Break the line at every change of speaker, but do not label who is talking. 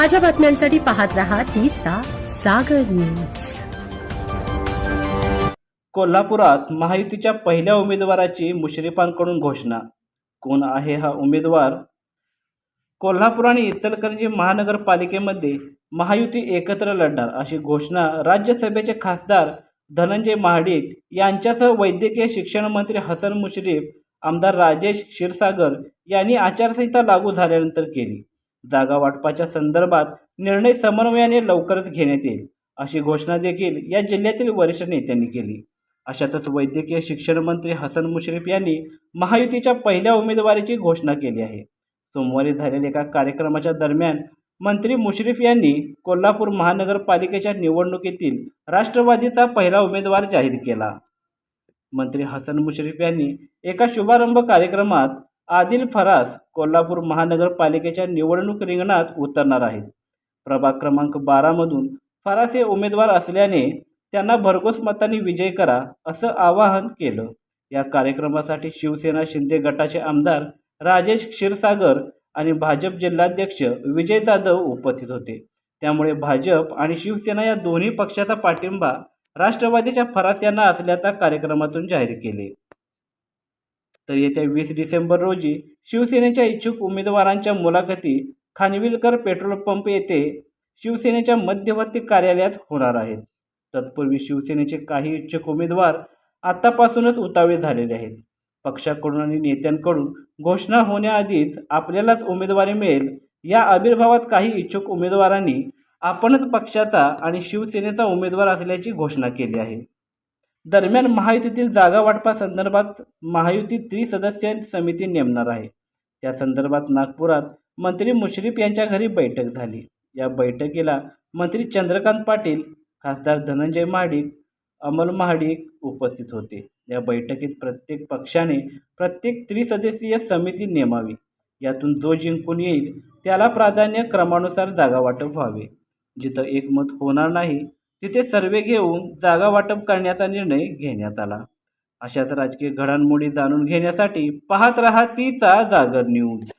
ताज्या बातम्यांसाठी पाहत रहा तिचा सागर न्यूज.
कोल्हापुरात महायुतीच्या पहिल्या उमेदवाराची मुश्रीफांकडून घोषणा. कोण आहे हा उमेदवार? कोल्हापूर आणि इचलकरंजी महानगरपालिकेमध्ये महायुती एकत्र लढणार अशी घोषणा राज्यसभेचे खासदार धनंजय महाडिक यांच्यासह वैद्यकीय शिक्षण मंत्री हसन मुश्रीफ आमदार राजेश क्षीरसागर यांनी आचारसंहिता लागू झाल्यानंतर केली. जागा वाटपाच्या संदर्भात निर्णय समन्वयाने लवकरच घेण्यात येईल अशी घोषणा देखील या जिल्ह्यातील वरिष्ठ नेत्यांनी केली. अशातच वैद्यकीय शिक्षण मंत्री हसन मुश्रीफ यांनी महायुतीच्या पहिल्या उमेदवारीची घोषणा केली आहे. सोमवारी झालेल्या एका कार्यक्रमाच्या दरम्यान मंत्री मुश्रीफ यांनी कोल्हापूर महानगरपालिकेच्या निवडणुकीतील राष्ट्रवादीचा पहिला उमेदवार जाहीर केला. मंत्री हसन मुश्रीफ यांनी एका शुभारंभ कार्यक्रमात आदिल फरास कोल्हापूर महानगरपालिकेच्या निवडणूक रिंगणात उतरणार आहेत. प्रभाग क्रमांक बारामधून फरास हे उमेदवार असल्याने त्यांना भरघोस मतांनी विजय करा असं आवाहन केलं. या कार्यक्रमासाठी शिवसेना शिंदे गटाचे आमदार राजेश क्षीरसागर आणि भाजप जिल्हाध्यक्ष विजय जाधव उपस्थित होते. त्यामुळे भाजप आणि शिवसेना या दोन्ही पक्षाचा पाठिंबा राष्ट्रवादीच्या फरास यांना असल्याचा कार्यक्रमातून जाहीर केले. तर येत्या वीस डिसेंबर रोजी शिवसेनेच्या इच्छुक उमेदवारांच्या मुलाखती खानविलकर पेट्रोल पंप येथे शिवसेनेच्या मध्यवर्ती कार्यालयात होणार आहेत. तत्पूर्वी शिवसेनेचे काही इच्छुक उमेदवार आतापासूनच उतावे झालेले आहेत. पक्षाकडून आणि नेत्यांकडून घोषणा होण्याआधीच आपल्यालाच उमेदवारी मिळेल या आविर्भावात काही इच्छुक उमेदवारांनी आपणच पक्षाचा आणि शिवसेनेचा उमेदवार असल्याची घोषणा केली आहे. दरम्यान महायुतीतील जागा वाटपासंदर्भात महायुती त्रिसदस्य समिती नेमणार आहे. त्या संदर्भात नागपुरात मंत्री मुश्रीफ यांच्या घरी बैठक झाली. या बैठकीला मंत्री चंद्रकांत पाटील खासदार धनंजय महाडिक अमल महाडिक उपस्थित होते. या बैठकीत प्रत्येक पक्षाने प्रत्येक त्रिसदस्यीय समिती नेमावी. यातून जो जिंकून येईल त्याला प्राधान्य क्रमानुसार जागा वाटप व्हावे. जिथं एकमत होणार नाही तिथे सर्वे घेऊन जागा वाटप करण्याचा निर्णय घेण्यात आला. अशाच राजकीय घडामोडी जाणून घेण्यासाठी पाहत रहा तीचा जागर न्यूज.